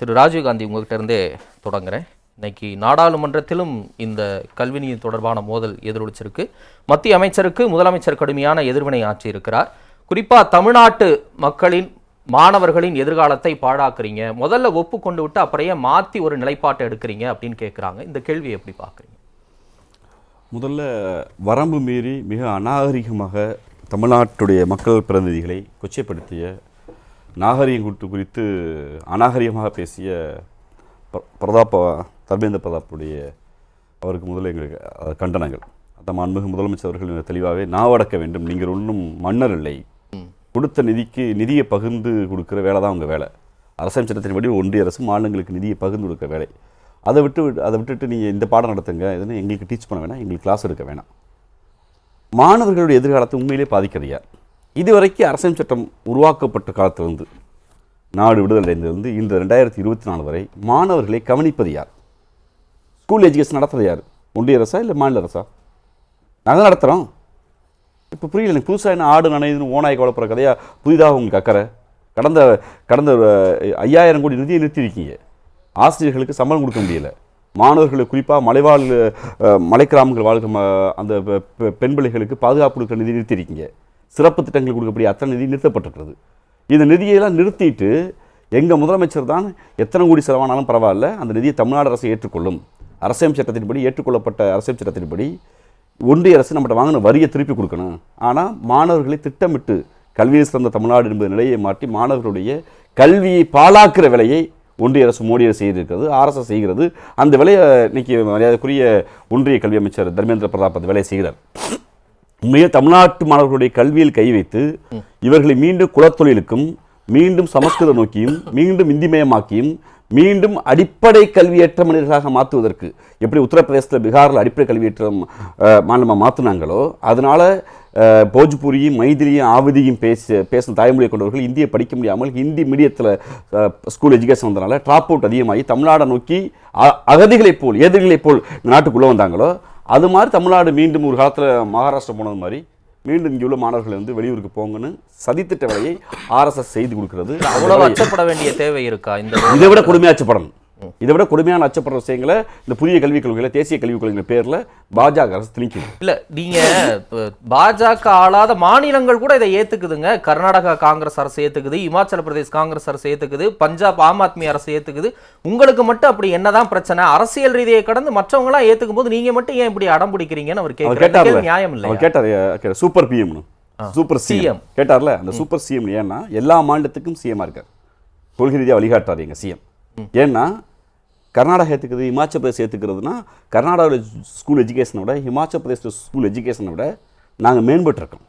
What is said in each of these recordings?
திரு ராஜீவ்காந்தி உங்கள்கிட்ட இருந்தே தொடங்குறேன். இன்னைக்கு நாடாளுமன்றத்திலும் இந்த கல்வி நீதி தொடர்பான மோதல் எதிரொலிச்சிருக்கு. மத்திய அமைச்சருக்கு முதலமைச்சர் கடுமையான எதிர்வினை ஆற்றியிருக்கிறார். குறிப்பாக தமிழ்நாட்டு மக்களின் மாணவர்களின் எதிர்காலத்தை பாழாக்குறீங்க. முதல்ல ஒப்புக்கொண்டு விட்டு அப்புறையே மாற்றி ஒரு நிலைப்பாட்டை எடுக்கிறீங்க அப்படின்னு கேட்குறாங்க இந்த கேள்வியை எப்படி பார்க்குறீங்க முதல்ல வரம்பு மீறி மிக அநாகரிகமாக தமிழ்நாட்டுடைய மக்கள் பிரதிநிதிகளை கொச்சைப்படுத்திய நாகரிகம் குறித்து குறித்து அநாகரிகமாக பேசிய பிர- பிரதாப்ப தர்மேந்திர பிரதாப்புடைய அவருக்கு முதல்ல எங்களுக்கு கண்டனங்கள். அந்த மாண்புமிகு முதலமைச்சர் அவர்கள் தெளிவாகவே நாவடக்க வேண்டும். நீங்கள் ஒன்றும் மன்னர் இல்லை. கொடுத்த நிதிக்கு நிதியை பகிர்ந்து கொடுக்குற வேலை தான் உங்கள் வேலை. அரசாங்க சட்டத்தின்படி ஒன்றிய அரசு மாநிலங்களுக்கு நிதியை பகிர்ந்து கொடுக்குற வேலை. அதை விட்டு அதை விட்டுட்டு நீங்கள் இந்த பாடம் நடத்துங்க. இதுன்னு எங்களுக்கு டீச் பண்ண வேணாம். எங்களுக்கு கிளாஸ் எடுக்க வேணாம். மாணவர்களுடைய எதிர்காலத்தை உண்மையிலே பாதிக்கிறது யார்? இதுவரைக்கும் அரசியல் சட்டம் உருவாக்கப்பட்ட காலத்திலிருந்து நாடு விடுதலை அடைந்திருந்து இந்த ரெண்டாயிரத்தி இருபத்தி நாலு வரை மாணவர்களை கவனிப்பது யார்? ஸ்கூல் எஜுகேஷன் நடத்துறது யார்? ஒன்றிய அரசா இல்லை மாநில அரசா? நாங்கள் நடத்துகிறோம் இப்போ புரியல எனக்கு புதுசாக என்ன ஆடு நனைதுன்னு ஓனாய் கவலைப்படுற கதையா புதிதாக உங்களுக்கு அக்கறை? கடந்த கடந்த ஐயாயிரம் கோடி நிதியை நிறுத்தியிருக்கீங்க. ஆசிரியர்களுக்கு சம்பளம் கொடுக்க முடியல. மாணவர்களுக்கு குறிப்பாக மலைவாழ் மலை கிராமங்கள் வாழ்கிற அந்த பெண் பிள்ளைகளுக்கு பாதுகாப்பு கொடுக்குற நிதி நிறுத்தியிருக்கீங்க. சிறப்பு திட்டங்கள் கொடுக்கக்கூடிய அத்தனை நிதி நிறுத்தப்பட்டிருக்கிறது. இந்த நிதியெல்லாம் நிறுத்திட்டு எங்கள் முதலமைச்சர் தான் எத்தனை கோடி செலவானாலும் பரவாயில்ல அந்த நிதியை தமிழ்நாடு அரசு ஏற்றுக்கொள்ளும். அரசியல் சட்டத்தின்படி ஏற்றுக்கொள்ளப்பட்ட அரசியல் சட்டத்தின்படி ஒன்றிய அரசு நம்மகிட்ட வாங்கின வரியை திருப்பி கொடுக்கணும். ஆனால் மாணவர்களை திட்டமிட்டு கல்வியை சிறந்த தமிழ்நாடு என்பது நிலையை மாற்றி மாணவர்களுடைய கல்வியை பாழாக்குற விலையை ஒன்றிய அரசு மோடி அரசு செய்திருக்கிறது ஆர்எஸ்எஸ் செய்கிறது. அந்த வேலையை இன்னைக்கு மரியாதைக்குரிய ஒன்றிய கல்வி அமைச்சர் தர்மேந்திர பிரதாப் அந்த வேலையை செய்கிறார். உண்மையே தமிழ்நாட்டு மாணவர்களுடைய கல்வியில் கை வைத்து இவர்களை மீண்டும் குலத்தொழிலுக்கும் மீண்டும் சமஸ்கிருத நோக்கியும் மீண்டும் இந்திமயமாக்கியும் மீண்டும் அடிப்படை கல்வியற்ற மனிதர்களாக மாற்றுவதற்கு எப்படி உத்தரப்பிரதேசத்தில் பீகாரில் அடிப்படை கல்வியற்ற மாநிலமாக மாநிலமா மாற்றினாங்களோ அதனால போஜ்பூரியும் மைதிரியும் ஆவதியும் பேச பேசும் தாய்மொழியை கொண்டவர்கள் இந்தியை படிக்க முடியாமல் ஹிந்தி மீடியத்தில் ஸ்கூல் எஜுகேஷன் வந்தனால ட்ராப் அவுட் அதிகமாகி தமிழ்நாடை நோக்கி அ- அகதிகளைப் போல் ஏதிரிகளைப் போல் நாட்டுக்குள்ளே வந்தாங்களோ அது மாதிரி தமிழ்நாடு மீண்டும் ஒரு காலத்தில் மகாராஷ்டிரா போனது மாதிரி மீண்டும் இங்கே உள்ள மாணவர்கள் வந்து வெளியூருக்கு போங்கன்னு சதித்திட்ட வேலையை ஆர்எஸ்எஸ் செய்து கொடுக்கிறது. அவ்வளவு அச்சப்பட வேண்டிய தேவை இருக்கா இந்த இதை விட கொடுமையாக அச்சப்படணும் இதை விட கொடுமையான அச்சப்படுற விஷயங்களை இந்த புதிய கல்விக் கொள்கைகளை தேசிய கல்விக் கொள்கைகள் பேரில் பாஜக அரசு திணிக்குது. இல்ல நீங்க இப்ப பாஜக ஆளாத மாநிலங்கள் கூட இதை ஏத்துக்குதுங்க. கர்நாடகா காங்கிரஸ் அரசு ஏத்துக்குது இமாச்சல பிரதேஷ் காங்கிரஸ் அரசு ஏத்துக்குது பஞ்சாப் ஆம் ஆத்மி அரசு ஏத்துக்குது. உங்களுக்கு மட்டும் அப்படி என்னதான் பிரச்சனை? அரசியல் ரீதியை கடந்து மற்றவங்க எல்லாம் ஏத்துக்கும் போது நீங்க மட்டும் ஏன் இப்படி அடம் பிடிக்கிறீங்கன்னு அவர் கேட்கிறார் நியாயம் இல்லையா? கேட்டார் சூப்பர் பிஎம்னு சூப்பர். சிஎம் கேட்டார்ல அந்த சூப்பர் சிஎம் ஏன்னா எல்லா மாநிலத்துக்கும் சிஎம்மா இருக்கார். கொள்கை ரீதியாக வழிகாட்டுறாரு எங்க சிஎம் ஏன்னா கர்நாடகா ஏற்றுக்குது இமாச்சல பிரதேஷ் ஏற்றுக்கிறதுனா கர்நாடகாவில் ஸ்கூல் எஜுகேஷனை விட இமாச்சல பிரதேச ஸ்கூல் எஜுகேஷனை விட நாங்கள் மேம்பட்டுருக்கோம்.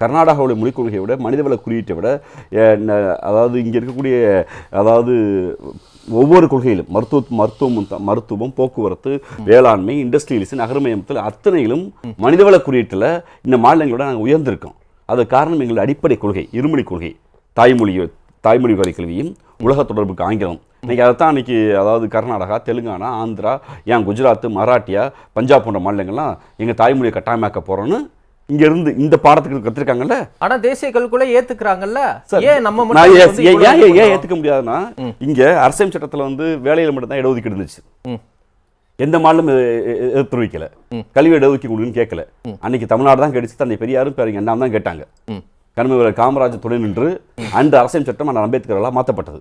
கர்நாடகாவுடைய மொழிக் கொள்கையை விட மனிதவள குறியீட்டை விட அதாவது இங்கே இருக்கக்கூடிய அதாவது ஒவ்வொரு கொள்கையிலும் மருத்துவ மருத்துவம் மருத்துவம் போக்குவரத்து வேளாண்மை இண்டஸ்ட்ரியலிசம் நகரமயத்தில் அத்தனையிலும் மனிதவள குறியீட்டில் இந்த மாநிலங்களோட நாங்கள் உயர்ந்திருக்கோம். அது காரணம் எங்களுடைய அடிப்படை கொள்கை இருமொழி கொள்கை. தாய்மொழி தாய்மொழி வரை கல்வியும் உலக தொடர்புக்கு ஆங்கிலம் இன்னைக்கு அதைத்தான் இன்னைக்கு அதாவது கர்நாடகா தெலுங்கானா ஆந்திரா ஏன் குஜராத் மராட்டியா பஞ்சாப் போன்ற மாநிலங்கள்லாம் எங்கள் தாய்மொழியை கட்டாயமாக்க போகிறோன்னு இருந்து இந்த பாடத்துக்கு கற்றுருக்காங்கல்ல ஆனா தேசிய கல்விக்குள்ள ஏத்துக்கிறாங்கல்ல? சார், ஏன் நம்ம ஏன் ஏன்? ஏற்றுக்க முடியாதுன்னா இங்க அரசியல் சட்டத்துல வந்து வேலையில மட்டும்தான் இடஒதுக்கீடு இருந்துச்சு. எந்த மாநிலம் எதிர்த்து வைக்கல கல்வி இடஒதுக்கீடு கொடுன்னு கேட்கல. அன்னைக்கு தமிழ்நாடு தான் கிடைச்சு தந்தை பெரியாரும் பேர் அண்ணாவும் தான் கேட்டாங்க. கண்மவர் காமராஜ் துணை நின்று அந்த அரசியல் சட்டம் அண்ணா அம்பேத்கரால் மாற்றப்பட்டது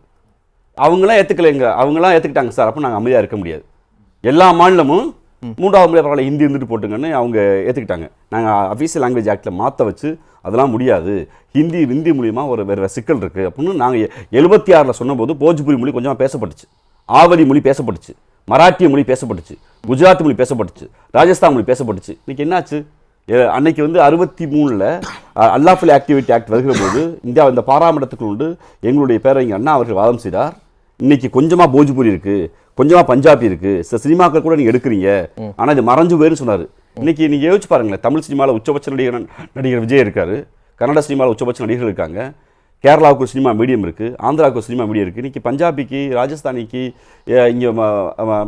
அவங்களாம் ஏற்றுக்கலைங்க அவங்களாம் ஏற்றுக்கிட்டாங்க சார். அப்போ நாங்கள் அமைதியாக இருக்க முடியாது. எல்லா மாநிலமும் மூன்றாவது மொழியாக பரவாயில்ல ஹிந்தி இருந்துட்டு போட்டுங்கன்னு அவங்க ஏற்றுக்கிட்டாங்க நாங்கள் அஃபீஷியல் லாங்குவேஜ் ஆக்டில் மாற்ற வச்சு அதெல்லாம் முடியாது. ஹிந்தி ஹிந்தி மூலியமாக ஒரு வேறு சிக்கல் இருக்குது அப்படின்னு நாங்கள் எழுபத்தி ஆறில் சொன்னபோது போஜ்புரி மொழி கொஞ்சமாக பேசப்பட்டுச்சு. ஆவதி மொழி பேசப்பட்டுச்சு. மராட்டிய மொழி பேசப்பட்டுச்சு. குஜராத்தி மொழி பேசப்பட்டுச்சு. ராஜஸ்தான் மொழி பேசப்பட்டுச்சு. இன்னைக்கு என்னாச்சு? அன்னைக்கு வந்து அறுபத்தி மூணில் அல்லாஃபுல் ஆக்டிவிட்டி ஆக்ட் வருகிற போது இந்தியா இந்த பாராமட்டத்துக்கு உண்டு எங்களுடைய பேரறிஞர் அண்ணா அவர்கள் வாதம் செய்தார். இன்னைக்கு கொஞ்சமாக போஜ்பூரி இருக்கு கொஞ்சமாக பஞ்சாபி இருக்கு சில சினிமாக்கள் கூட நீங்கள் எடுக்கிறீங்க. ஆனால் இது மறைஞ்சு போயிருன்னு சொன்னார். இன்னைக்கு நீங்கள் யோசிச்சு பாருங்களேன் தமிழ் சினிமாவில் உச்சபட்ச நடிகர் நடிகர் விஜய் இருக்காரு. கன்னட சினிமாவில் உச்சபட்ச நடிகர்கள் இருக்காங்க. கேரளாவுக்கு ஒரு சினிமா மீடியம் இருக்குது ஆந்திராவுக்கு ஒரு சினிமா மீடியம் இருக்குது இன்றைக்கி பஞ்சாபிக்கு ராஜஸ்தானிக்கு இங்கே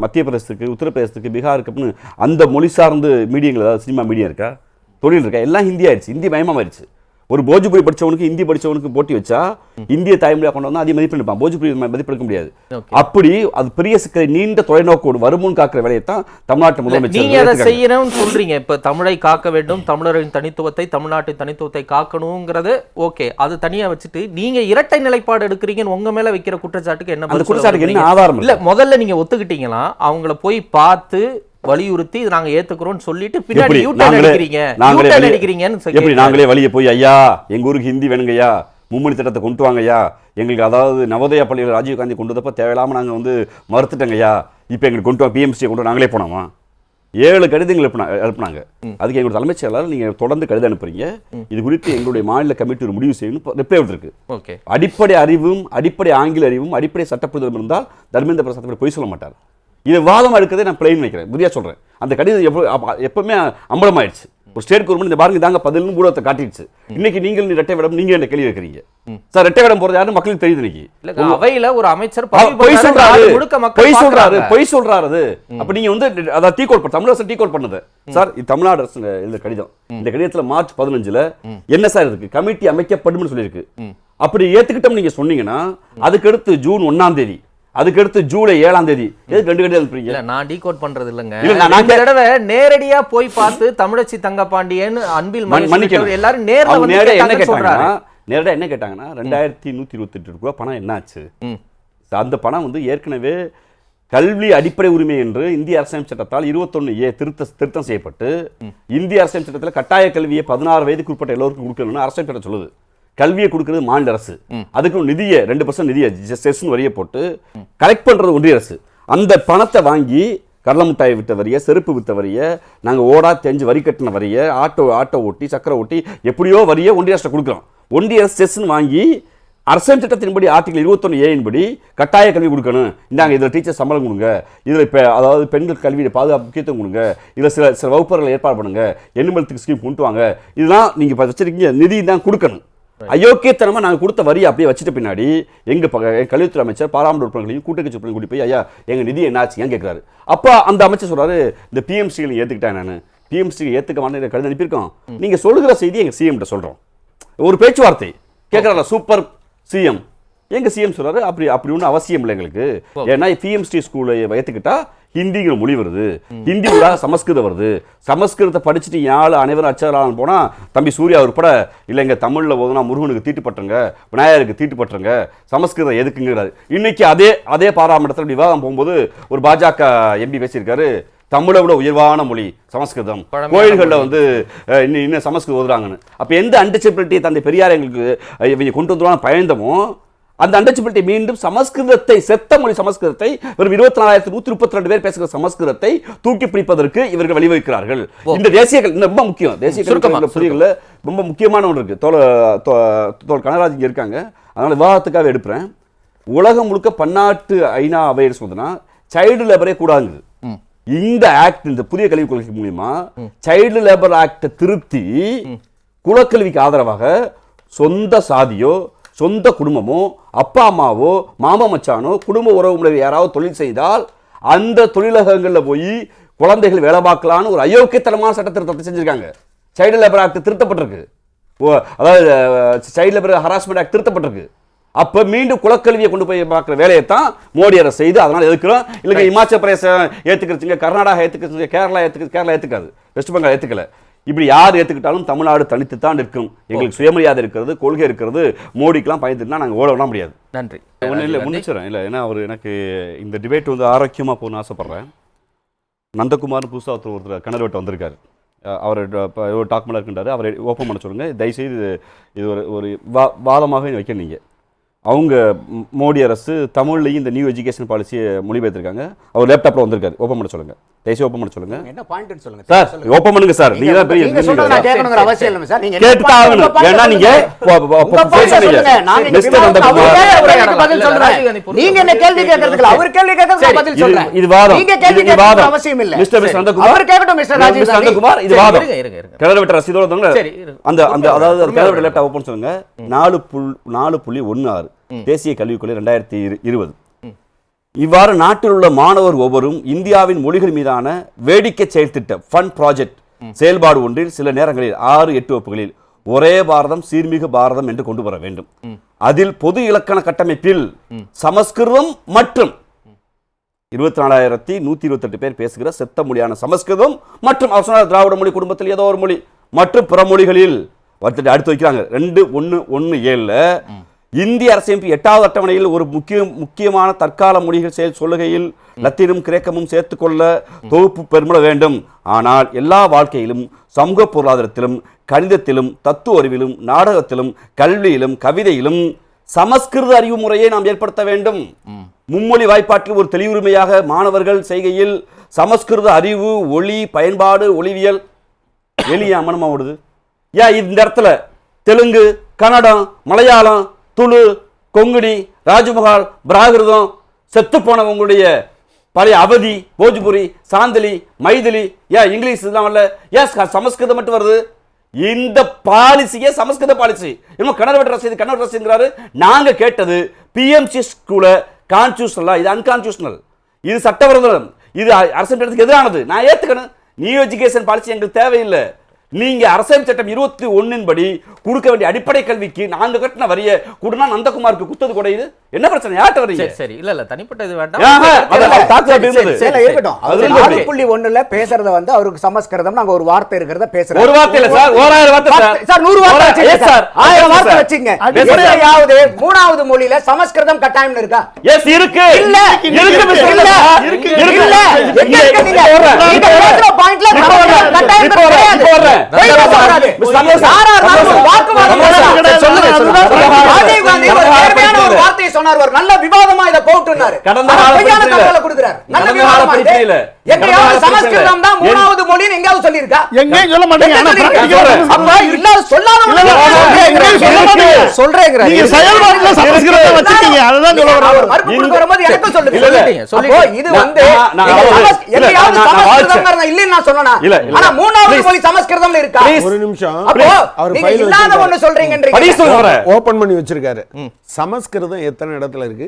மத்திய பிரதேசத்துக்கு உத்தரப்பிரதேசத்துக்கு பீகாருக்கு அப்படின்னு அந்த மொழி சார்ந்து மீடியங்கள் ஏதாவது சினிமா மீடியம் இருக்கா? தொழில் இருக்கா? எல்லாம் ஹிந்தி ஆயிடுச்சு ஹிந்தி மயமாக ஆயிடுச்சு ஒரு போஜ்புரி படிச்சவனுக்கு ஹிந்தி படிச்சவனுக்கு போட்டி வச்சா இந்திய தாய்மொழியா கொண்டு வந்தா அதிக மதிப்பு எடுப்பான் போஜ்புரி மதிப்பெடுக்க முடியாது. அப்படி அது பெரிய சிக்கலை நீண்ட தொலைநோக்கோடு வருமுன் காக்கிற வேலையை தான் தமிழ்நாட்டு முதலமைச்சர் நீங்க அதை. செய்யணும்னு சொல்றீங்க இப்ப தமிழை காக்க வேண்டும் தமிழரின் தனித்துவத்தை தமிழ்நாட்டின் தனித்துவத்தை காக்கணுங்கிறது ஓகே அது தனியா வச்சுட்டு நீங்க இரட்டை நிலைப்பாடு எடுக்கிறீங்கன்னு உங்க மேல வைக்கிற குற்றச்சாட்டுக்கு என்ன குற்றச்சாட்டுக்கு என்ன? ஆதாரம் இல்ல முதல்ல நீங்க ஒத்துக்கிட்டீங்களா அவங்கள போய் பார்த்து வலியுறுத்தி இது நாங்க ஏத்துக்கிறோம்னு சொல்லிட்டு பின்னாடி எப்படி? நாங்களே- நாங்களே. நாங்களே வழியே போய் ஐயா எங்க ஊருக்கு ஹிந்தி வேணுங்கய்யா? மும்மொழி திட்டத்தை கொண்டு வாங்கய்யா? எங்களுக்கு அதாவது நவோதயா பள்ளியில் ராஜீவ்காந்தி கொண்டு வந்தப்ப தேவையில்லாம நாங்க வந்து மறுத்துட்டோங்கய்யா? இப்போ எங்களுக்கு கொண்டு வா பிஎம்சி கொண்டு நாங்களே போனோமா? ஏழு கடிதங்கள் எழுப்பினா எழுப்பினாங்க. அதுக்கு எங்களோட தலைமைச் செயலாளர் நீங்க தொடர்ந்து கடிதம் அனுப்புறீங்க. இது குறித்து எங்களுடைய மாநில கமிட்டி ஒரு முடிவு செய்யணும் ரிப்ளை விட்டுருக்கு. அடிப்படை அறிவும் அடிப்படை ஆங்கில அறிவும் அடிப்படை சட்டப்புரிதலும் இருந்தால் தர்மேந்திர பிரசாத் பொய் சொல்ல மாட்டார். இது வாதம் எடுக்கிறதே நான் பிளைன் வைக்கிறேன் புரியா சொல்றேன். அந்த கடிதம் எப்போ எப்பவுமே அம்பலமாயிடுச்சு. ஒரு ஸ்டேட் கவர்மெண்ட் இந்த பாருங்க தாங்க பதில்னு ஊடகத்தை காட்டிடுச்சு. இன்னைக்கு நீங்கள் நீ ரெட்டை விடம் நீங்க என்ன கேள்வி வைக்கிறீங்க சார் ரெட்டை விடம் போறது யாருன்னு மக்களுக்கு தெரியுது இன்னைக்கு. அவையில ஒரு அமைச்சர் பொய் சொல்றாரு. பொய் சொல்றாரு. பொய் சொல்றாரு அப்ப நீங்க வந்து அதான் டீ கோட் தமிழ் அரசு டீ கோட் பண்ணது. சார் இது தமிழ்நாடு அரசு இந்த கடிதம். இந்த கடிதத்துல மார்ச் பதினஞ்சுல என்ன சார் இருக்கு? கமிட்டி அமைக்கப்படும் சொல்லியிருக்கு. அப்படி ஏத்துக்கிட்டோம் நீங்க சொன்னீங்கன்னா அதுக்கு அடுத்து ஜூன் ஒண்ணாம் தேதி அதுக்கு அடுத்து ஜூலை ஏழாம் தேதி. எதுக்கு ரெண்டு கடிதம் அனுப்புறீங்க இல்ல நான் டீகோட் பண்றது இல்லங்க. இல்ல, நான்- தடவை நேரடியா போய் பார்த்து தமிழச்சி தங்கபாண்டியன் அன்பில் மன்னிக்கணும். எல்லாரும் நேர்ல வந்து என்ன கேட்டாங்கன்னா நேரடியா என்ன கேட்டாங்கன்னா ரெண்டாயிரத்தி நூத்தி இருபத்தி எட்டு ரூபாய் பணம் என்னாச்சு. அந்த பணம் வந்து ஏற்கனவே கல்வி அடிப்படை உரிமை என்று இந்திய அரசியல் சட்டத்தால் 21 ஏ திருத்த திருத்தம் செய்யப்பட்டு இந்திய அரசியல் சட்டத்தில் கட்டாய கல்வியை பதினாறு வயதுக்கு உட்பட்ட எல்லோருக்கும் கொடுக்கணும்னு அரசியல் சட்டம் சொல்லுது. கல்வியை கொடுக்கிறது மாநில அரசு. அதுக்கு நிதியை ரெண்டு பர்சன்ட் நிதியை செஸ்னு வரியை போட்டு கலெக்ட் பண்றது ஒன்றிய அரசு. அந்த பணத்தை வாங்கி கடலை மிட்டாய் வித்த வரிய செருப்பு வித்த வரிய நாங்க ஓடா தெரிஞ்சு வரி கட்டின வரிய ஆட்டோ ஆட்டோ ஓட்டி சக்கரை ஓட்டி எப்படியோ வரிய ஒன்றிய அரசு கொடுக்குறோம் ஒன்றிய அரசு செஸ்னு வாங்கி அரசியல் சட்டத்தின்படி ஆர்டிகல் இருபத்தொன்னு ஏயின் படி கட்டாய கல்வி கொடுக்கணும். இந்தாங்க இதில் டீச்சர் சம்பளம் கொடுங்க. இதில் இப்போ அதாவது பெண்கள் கல்வியில் பாதுகாப்பு முக்கியத்துவம் கொடுங்க. இதில் சில சில வகுப்பறைகளை ஏற்பாடு பண்ணுங்க. எண்ணுமலத்துக்கு ஸ்கீம் கொண்டு வாங்க. இதெல்லாம் நீங்கள் இப்போ வச்சிருக்கீங்க நிதி தான் கொடுக்கணும். அயோக்கியத்தனமா நாங்கள் கொடுத்த வரியை அப்படியே வச்சுட்ட பின்னாடி எங்க எங்க கல்வித்துறை அமைச்சர் பாராளுமன்ற உறுப்பினர்களையும் கூட்டக்கட்சி உறுப்பினர்கள் கூட்டி போய் ஐயா எங்க நிதி என்னாச்சுங்க கேட்குறாரு அப்போ அந்த அமைச்சர் சொல்றாரு இந்த பிஎம்சிகளை ஏற்றுக்கிட்டேன் நான். பிஎம்சி ஏற்றுக்க மாட்டேன் கடிதம் அனுப்பியிருக்கோம். நீங்க சொல்லுகிற செய்தி எங்க சிஎம் சொல்றோம். ஒரு பேச்சுவார்த்தை. கேட்குறாங்க சூப்பர் சிஎம் எங்க சிஎம் சொல்றாரு அப்படி அப்படி ஒன்றும் அவசியம் இல்லை எங்களுக்கு. ஏன்னா பிஎம்சி ஸ்கூலை ஏற்றுக்கிட்டா ஹிந்திங்கிற மொழி வருது. ஹிந்தி ஊடாக சமஸ்கிருதம் வருது. சமஸ்கிருதத்தை படிச்சுட்டு யாழ் அனைவரும் அச்சாரான்னு போனா தம்பி சூர்யா உட்பட இல்லைங்க தமிழ்ல ஓதுனா முருகனுக்கு தீட்டுப்பட்டுருங்க விநாயகருக்கு தீட்டுப்பட்டுருங்க சமஸ்கிருதம் எதுக்குங்கிறாரு. இன்னைக்கு அதே அதே பாராமட்டத்தில் விவாதம் போகும்போது ஒரு பாஜக எம்பி பேசியிருக்காரு தமிழை விட உயர்வான மொழி சமஸ்கிருதம். கோயில்களில் வந்து இன்னும் இன்னும் சமஸ்கிருதம் ஓதுறாங்கன்னு. அப்போ எந்த அன்டச்சபிலிட்டி தந்தை பெரியார் எங்களுக்கு இவங்க கொண்டு வந்துருவான்னு பயந்தமோ அந்த அன்டச்சபிலிட்டி மீண்டும் சமஸ்கிருதத்தை செத்த மொழி சமஸ்கிருதத்தை வெறும் இருபத்தி நாலாயிரத்தி நூத்தி முப்பத்தி ரெண்டு பேர் பேசுகிற சமஸ்கிருதத்தை தூக்கி பிடிப்பதற்கு இவர்கள் வழிவகுக்கிறார்கள். இந்த தேசிய ரொம்ப முக்கியம். தேசிய புரியல ரொம்ப முக்கியமான ஒன்று இருக்கு. தோல கனகராஜ் இங்க இருக்காங்க. அதனால விவாதத்துக்காக எடுக்கிறேன் உலகம் முழுக்க பன்னாட்டு ஐநா அவையர் சொன்னா சைல்டு லேபரே கூடாதுங்குது. இந்த ஆக்ட் இந்த புதிய கல்விக் கொள்கை மூலியமா சைல்டு லேபர் ஆக்டை திருத்தி குலக்கல்விக்கு ஆதரவாக சொந்த சாதியோ சொந்த குடும்பமோ அப்பா அம்மாவோ மாமா மச்சானோ குடும்ப உறவு யாராவது தொழில் செய்தால் அந்த தொழிலகங்களில் போய் குழந்தைகள் வேலை பார்க்கலான்னு ஒரு அயோக்கியத்தனமான சட்ட திருத்தத்தை செஞ்சிருக்காங்க. சைல்டு லேபர் ஆக்ட் திருத்தப்பட்டிருக்கு. ஓ, அதாவது சைல்டு லேபர் ஹராஸ்மெண்ட் ஆக்ட் திருத்தப்பட்டிருக்கு. அப்ப மீண்டும் குலக்கல்வியை கொண்டு போய் பார்க்குற வேலையை தான் மோடி அரசு செய்து அதனால எதுக்குறோம்? இல்லைங்க இமாச்சல பிரதேசம் ஏத்துக்கிறச்சுங்க கர்நாடகா ஏத்துக்கிறச்சுங்க கேரளா ஏத்துக்கு கேரளா ஏத்துக்காது. வெஸ்ட் பெங்கால் ஏத்துக்கல. இப்படி யார் ஏத்துக்கிட்டாலும் தமிழ்நாடு தனித்து தான் இருக்கும் எங்களுக்கு சுயமரியாதை இருக்கிறது கொள்கை இருக்கிறது மோடிக்கெல்லாம் பயந்துட்டுனா நாங்கள் ஓட விட முடியாது. நன்றி. ஒன்றும் இல்லை முடிச்சிடறேன் இல்லை ஏன்னா அவர் எனக்கு இந்த டிபேட் வந்து ஆரோக்கியமாக போகணும்னு ஆசைப்பட்றேன். நந்தகுமார் புதுசாக ஒருத்தர் ஒருத்தர் கணர் வெட்ட வந்திருக்காரு. அவர் ஒரு டாக்குமெண்ட் இருக்கின்றாரு அவரை ஓப்பன் பண்ண சொல்லுங்கள் தயவுசெய்து இது- இது ஒரு ஒரு வா வாதமாக வைக்க நீங்கள் அவங்க மோடி அரசு தமிழ்லையும் இந்த நியூ எஜுகேஷன் பாலிசியை மொழிபெயர்த்திருக்காங்க. அவர் லேப்டாப்பில் வந்திருக்காரு ஓப்பன் பண்ண சொல்லுங்கள் தயவுசெய்து ஓப்பன் பண்ண சொல்லுங்கள் என்ன பாயிண்ட் சொல்லுங்க. சார் சொல்லுங்க. ஓப்பன் பண்ணுங்க சார். நீங்கள் தான் பெரிய நீங்க சொல்றது நான் கேட்கணுங்கிற அவசியம் இல்லை சார். நீங்க கேட்டு ஆகணும். ஏன்னா நீங்க சொல்லுங்க. சொல்லுங்க. நாங்க மிஸ்டர் ஒரு கேள்விக்கு பதில் சொல்றேன். நீங்க என்ன கேள்வி கேட்கறதுக்கு அவர் கேள்வி சரி, பதில் சொல்றேன். இது வாதம். நீங்க கேள்வி வாதம். அவசியம் இல்லை. மிஸ்டர் மிஸ்டர் நந்தகுமார் அவர் கேட்கட்டும் மிஸ்டர் ராஜீவ் மிஸ்டர் காந்தி. நந்தகுமார் இது வாதம். இருங்க, இருங்க. கிணறு வெட்ட ரசீதோட. அந்த அந்த அதாவது பொறுமையா கிணறு வெட்ட. லேப்டாப் ஓப்பன் சொல்லுங்க நாலு புல் நாலு புள்ளி ஒன்று ஆறு. தேசிய கல்விக் கொள்கை ரெண்டாயிரத்தி இரு- இருபது. இவ்வாறு நாட்டில் உள்ள மாணவர் ஒவ்வொரும் இந்தியாவின் மொழிகள் மீதான வேடிக்கை செயல் திட்டம் ஃபன் ப்ராஜெக்ட் செயல்பாடு ஒன்றில் சில நேரங்களில் ஆறு எட்டு வகுப்புகளில் ஒரே பாரதம் சீர்மிகு பாரதம் என்று கொண்டு வர வேண்டும். அதில் பொது இலக்கண கட்டமைப்பில் சமஸ்கிருதம் மற்றும் இருபத்தி நாலாயிரத்தி நூத்தி இருபத்தி எட்டு பேர் பேசுகிற செத்த மொழியான சமஸ்கிருதம் மற்றும் அவர் சொன்னார் திராவிட மொழி குடும்பத்தில் ஏதோ ஒரு மொழி. மற்றும் பிற மொழிகளில் அடுத்து வைக்கிறாங்க ரெண்டு ஒன்று ஒன்று ஏழுல இந்திய அரசியமைப்பு எட்டாவது அட்டவணையில் ஒரு முக்கிய முக்கியமான தற்கால மொழிகள் செயல் சொல்லுகையில் லத்தீனும் கிரேக்கமும் சேர்த்துக்கொள்ள தொகுப்பு பெருமிட வேண்டும். ஆனால் எல்லா வாழ்க்கையிலும் சமூக பொருளாதாரத்திலும் கணிதத்திலும் தத்துவ அறிவிலும் நாடகத்திலும் கல்வியிலும் கவிதையிலும் சமஸ்கிருத அறிவு முறையை நாம் ஏற்படுத்த வேண்டும். மும்மொழி வாய்ப்பாட்டில் ஒரு தெளிவுரிமையாக மாணவர்கள் செய்கையில் சமஸ்கிருத அறிவு ஒளி பயன்பாடு ஒளிவியல் எளிய அமனமாக ஓடுது? ஏன் இந்த இடத்துல தெலுங்கு கன்னடம் மலையாளம் துளு கொங்குடி ராஜமஹால் பிராகிருதம் செத்து போனவங்களுடைய பழைய அவதி போஜ்புரி சாந்தலி மைதிலி. ஏன் இங்கிலீஷ் இதெல்லாம் வரல? ஏன் சமஸ்கிருதம் மட்டும் வருது? இந்த பாலிசியே சமஸ்கிருத பாலிசி இன்னும் கன்னட ரசீது கன்னட ரசீதுங்கிறாரு நாங்கள் கேட்டது பிஎம்சி ஸ்கூல கான்ஸ்டியூஷனலா இது அன்கான்ஸ்டியூஷனல் இது சட்டவிரோதம் இது அரசு எதிரானது. நான் ஏற்றுக்கணும் நியூ எஜுகேஷன் பாலிசி எங்களுக்கு தேவையில்லை. நீங்க அரசியல் சட்டம் இருபத்தி ஒன்னின் படி கொடுக்க வேண்டிய அடிப்படை கல்விக்கு நாங்க கட்டின வரிய கொடுனா நந்தகுமாருக்கு குத்தது கூட இது? என்ன பிரச்சனை? யார்கிட்ட வரீங்க சரி சரி. இல்ல இல்ல. தனிப்பட்ட இது வேண்டாம்? புள்ளி ஒண்ணுல பேசுறத வந்து அவருக்கு சமஸ்கிருதம் நாங்க ஒரு வார்த்தை இருக்கிறத பேசுறோம். ஒரு வார்த்தை இல்ல சார். ஓராயிரம் வார்த்தை சார். நூறு வார்த்தை சார். ஆயிரம் Yes, வார்த்தை. வச்சுங்க. எதையாவது மூணாவது மொழியில சமஸ்கிருதம் கட்டாயம் இருக்கா? எஸ் இருக்கு. இல்ல. இருக்கு இல்ல. இருக்கு. இல்ல. வாக்குவாதம். சொல்லுங்க. ராஜீவ் காந்தி ஒரு நேர்மையான வார்த்தையை சொன்னார். ஒரு நல்ல விவாதமா போட்டுனாரு கடந்த கால. தகவலை கொடுக்கிறார் நல்ல கால இது. எங்கேயாவது சமஸ்கிருதம் தான். மூணாவது மொழின்னு எங்கேயாவது எங்கேயும் சொல்ல மாட்டீங்க ஆனா? அப்ப இல்ல. நீங்க அதுதான் சொல்ல வரும்போது சொல்லுங்க. வந்து எங்கேயாவது நான் இல்லைன்னு சொன்னேனா? ஆனா மூணாவது. மொழி சமஸ்கிருதம்ல இருக்கா? ஒரு நிமிஷம் அப்போ நீங்க இல்லாத. ஒண்ணு சொல்றீங்கன்றீங்க. ஓபன் பண்ணி வச்சிருக்காரு சமஸ்கிருதம் எத்தனை இடத்துல இருக்கு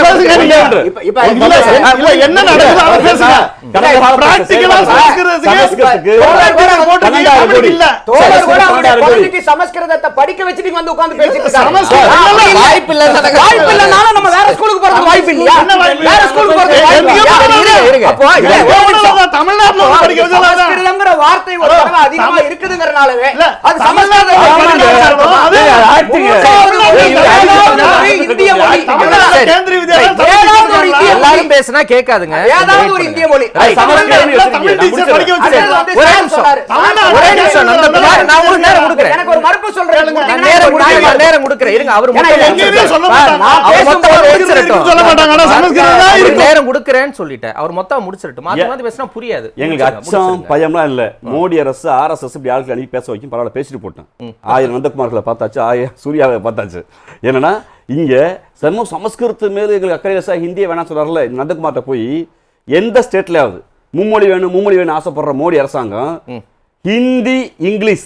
என்ன நடக்குது? சமஸ்கிருதத்தை படிக்க வச்சுட்டு வந்து உட்கார்ந்து பேசிட்டு. வாய்ப்பு இல்ல வாய்ப்பு நம்ம வேற ஸ்கூலுக்கு வாய்ப்பு இல்லையா? வேற ஸ்கூலுக்கு? போறது தமிழ்நாட்டுல வார்த்தை ஒரு அதிகமா இருக்குதுங்கறனாலவே அது சமஸ்கிருதம் எல்லாரும் பேசினா கேட்காதுங்க. ஏதாவது ஒரு இந்திய மொழி. ஒரே நிமிஷம். ஒரே நிமிஷம். நான் நேரம் கொடுக்குறேன். எனக்கு ஒரு மறுப்பு சொல்றேன். நேரம் நேரம் இருங்க அவர் நேரம் கொடுக்குறேன்னு சொல்லிட்டேன். அவர் மொத்தம் மாத்தி மாத்தி பேசினா புரியாது. எங்களுக்கு அச்சம். பயம்லாம் இல்ல. மோடி அரசு ஆர்எஸ்எஸ் இப்படி ஆட்கள் அனுப்பி பேச வைக்கும். பரவாயில்ல பேசிட்டு போட்டேன். ஆயிரம் நந்தகுமார்களை பார்த்தாச்சு. ஆயிரம் சூர்யாவை பார்த்தாச்சு. என்னன்னா இங்க சர்மம் சமஸ்கிருதத்து மேல எங்களுக்கு அக்கறை ஹிந்தியை வேணாம் சொல்றாருல நந்தகுமார்ட்ட போய் எந்த ஸ்டேட்லயாவது மும்மொழி வேணும் மும்மொழி வேணும் ஆசைப்படுற மோடி அரசாங்கம் ஹிந்தி இங்கிலீஷ்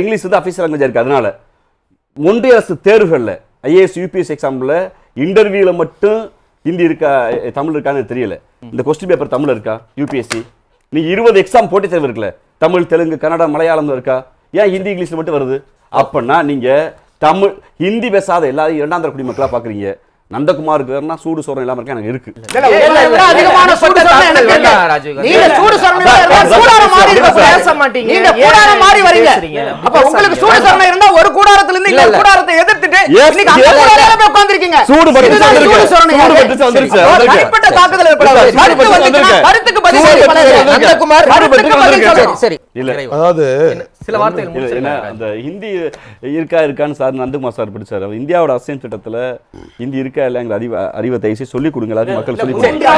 இங்கிலீஷ் வந்து அஃபீஷியல் லாங்குவேஜ் இருக்கு. அதனால ஒன்றிய அரசு தேர்வுகளில் ஐஏஎஸ் யூபிஎஸ் எக்ஸாமில் இன்டர்வியூவில் மட்டும் ஹிந்தி இருக்கா தமிழ் இருக்கான்னு தெரியல. இந்த கொஸ்டின் பேப்பர் தமிழ் இருக்கா யூபிஎஸ்சி நீ இருபது எக்ஸாம் போட்டி தேர்வு இருக்குல்ல தமிழ் தெலுங்கு கன்னடம் மலையாளம் இருக்கா? ஏன் ஹிந்தி இங்கிலீஷ்ல மட்டும் வருது? அப்படின்னா நீங்க தமிழ் ஹிந்தி பேசாத எல்லாரும் இரண்டாம் தர குடிமக்களா பாக்குறீங்க நந்தகுமாருக்கு வேறனா சூடு சோறம் இல்லாம இருக்கா எனக்கு இருக்கு. பேச மாட்டீங்க. நீங்க ஏன் கூடாரம் மாறி வரீங்க பேசுறீங்க? அப்ப பேசாதீங்க. உங்களுக்கு சூடு சொரணை இருந்தா ஒரு கூடாரத்துல இருந்து இல்ல, இன்னொரு. கூடாரத்தை Yes, இன்னைக்கு அந்த yes. கூடாரத்துல போய் உட்கார்ந்திருக்கீங்க. சூடு பட்டுச்சு, இதுதான் வந்திருக்கு. சூடு சொரணை. சூடு பட்டுச்சு, வந்துருச்சு, ஒரு வந்திருக்கு. தனிப்பட்ட தாக்குதல் ஏற்படாது. சூடு கருத்து பட்டுச்சு, வந்துச்சுன்னா வந்திருக்கு. கருத்துக்கு பதில் சூடு சொல்லி பட்டுச்சு, பழகுங்க. வந்திருக்கு. நந்தகுமார் கருத்துக்கு சூடு பதில் பட்டுச்சு, சொல்லணும். சரி இல்ல. இறைவா. அதாவது சில வார்த்தைகள் இல்ல, என்ன முடிச்சிருங்க அந்த ஹிந்தி இருக்கா இருக்கான்னு சார் நந்தகுமார் சார் படிச்சார் அவர் இந்தியாவோட அரசியல் சட்டத்துல ஹிந்தி இருக்கா இல்லைங்கிற அறிவு அறிவை தயவுசெய்து சொல்லிக் கொடுங்க எல்லாரும் மக்கள் சொல்லிக் கொடுங்க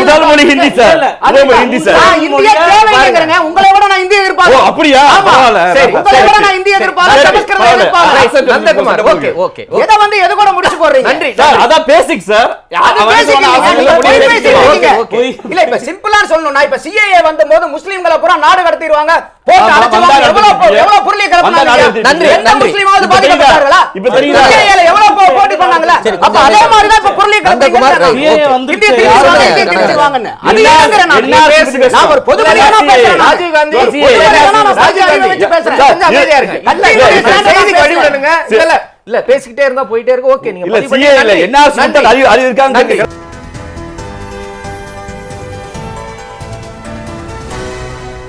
முதல் மொழி ஹிந்தி சார் முதல் மொழி ஹிந்தி சார் இந்திய நான் இந்திய எதிர்பார்க்கிறேன். அப்படியா ஆமா. பரவாயில்ல சரி, உங்களை விட நான் இந்திய எதிர்பார்க்கிறேன், சரி, சமஸ்கிருதம் பரவாயில்ல. எதிர்பார்க்கிறேன். சரி, சரி, நந்தகுமார் சரி, ஓகே ஓகே ஓகே. எதை வந்து எது கூட முடிச்சு போடுறீங்க நன்றி சார் அதான் பேசிக் சார். இல்ல இப்ப சிம்பிளா இப்ப சிஏஏ வந்தபோது முஸ்லிம்களை பூரா நாடு கடத்திடுவாங்க போட்டு வந்தா. எவ்வளவு. எவ்வளவு பொருளை வந்தா? நடத்திருப்பீங்க. நன்றி, எந்த. முஸ்லீமாவது? பாதிக்கப்பட்டார்களா? இப்ப எவ்வளவு போட்டி பண்ணாங்களா? அப்ப அதே இல்ல, பேசிக்கிட்டே இருந்தா போயிட்டே இருக்கு. ஓகே நீங்க. என்ன. அறிவு அறிவு இருக்காங்க.